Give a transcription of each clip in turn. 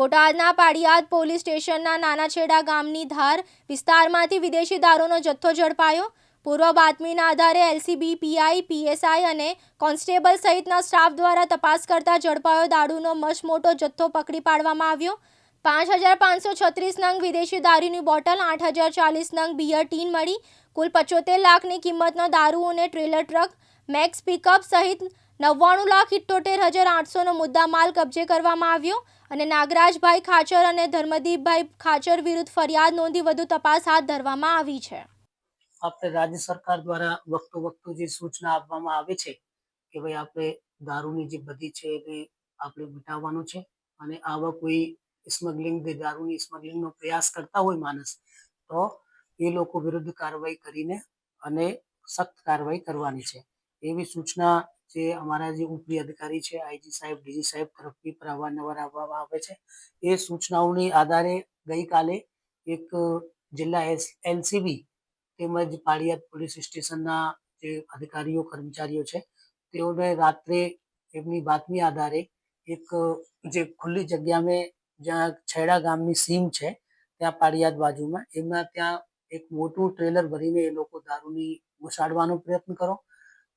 બોટાદના પાડિયાદ પોલીસ સ્ટેશનના નાનાછેડા ગામની ધાર વિસ્તારમાંથી વિદેશી દારૂનો જથ્થો ઝડપાયો. પૂર્વ બાતમીના આધારે એલસીબી, પીઆઈ, પીએસઆઈ અને કોન્સ્ટેબલ સહિતના સ્ટાફ દ્વારા તપાસ કરતા ઝડપાયો દારૂનો મસમોટો જથ્થો પકડી પાડવામાં આવ્યો. પાંચ હજાર પાંચસો છત્રીસ નંગ વિદેશી દારૂની બોટલ, આઠ હજાર ચાલીસ નંગ બિયર ટીન મળી. કુલ પચોતેર લાખની કિંમતનો દારૂ અને ટ્રેલર ટ્રક, મેક્સ પિકઅપ સહિત નવ્વાણું લાખ ઇઠ્ઠોતેર હજાર આઠસોનો મુદ્દા માલ કબજે કરવામાં આવ્યો અને નાગરાજભાઈ ખાચર અને ધર્મદીપભાઈ ખાચર વિરુદ્ધ ફરિયાદ નોંધી વધુ તપાસ હાથ ધરવામાં આવી છે. આપણે રાજ્ય સરકાર દ્વારા વખતો વખતો જે સૂચના આપવામાં આવે છે કે ભાઈ આપણે દારૂની જે બધી છે એ આપણે મિટાવવાનું છે અને આવા કોઈ સ્મગલિંગ દારૂની સ્મગલિંગનો પ્રયાસ કરતા હોય માણસ, તો એ લોકો વિરુદ્ધ કાર્યવાહી કરીને અને સખ્ત કાર્યવાહી કરવાની છે. એવી સૂચના જે અમારા જે ઉપરી અધિકારી છે આઈજી સાહેબ ડીજી સાહેબ તરફથી પણ અવારનવાર આપવામાં આવે છે. એ સૂચનાઓની આધારે ગઈકાલે એક જિલ્લા એલસીબી તેમજ પાળિયાદ પોલીસ સ્ટેશનના જે અધિકારીઓ, કર્મચારીઓ છે, તેઓને રાત્રે એમની બાતમી આધારે એક જે ખુલ્લી જગ્યામાં જ્યાં છેડા ગામની સીમ છે, ત્યાં પાળિયાદ બાજુમાં એમના ત્યાં એક મોટું ટ્રેલર ભરીને એ લોકો દારૂની ઘુસાડવાનો પ્રયત્ન કરો.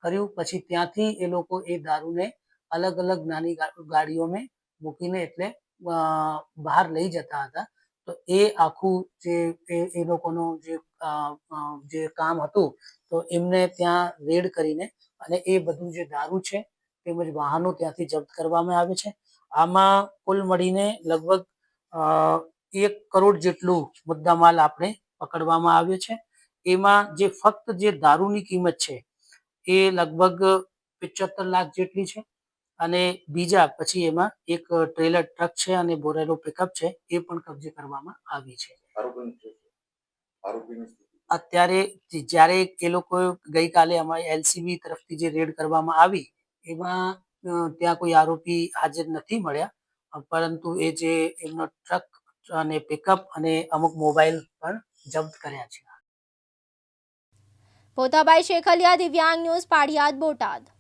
કર્યું. પછી ત્યાંથી એ લોકો એ દારૂને અલગ અલગ નાની ગાડીઓમાં મૂકીને એટલે બહાર લઈ જતા હતા. તો એ આખું જે, એ લોકોનું જે જે કામ હતું, તો એમને ત્યાં રેડ કરીને અને એ બધું જે દારૂ છે, તેમજ વાહનો ત્યાંથી જપ્ત કરવામાં આવે છે. આમાં કુલ મળીને લગભગ એક કરોડ જેટલું મુદ્દામાલ આપણે પકડવામાં આવ્યો છે. એમાં જે ફક્ત જે દારૂની કિંમત છે એ લગભગ પિચોતર લાખ જેટલી છે. અને બીજા પછી એમાં એક ટ્રેલર ટ્રક છે અને બોરેલો પિકઅપ છે એ પણ કબજે કરવામાં આવી છે. અત્યારે જ્યારે એ લોકો ગઈકાલે અમારી એલસીબી તરફથી જે રેડ કરવામાં આવી એમાં ત્યાં કોઈ આરોપી હાજર નથી મળ્યા. પરંતુ એ જે એમનો ટ્રક અને પિકઅપ અને અમુક મોબાઈલ પણ જપ્ત કર્યા છે. પોતાભાઈ શેખલિયા દિવ્યાંગ ન્યૂઝ પાડિયાદ બોટાદ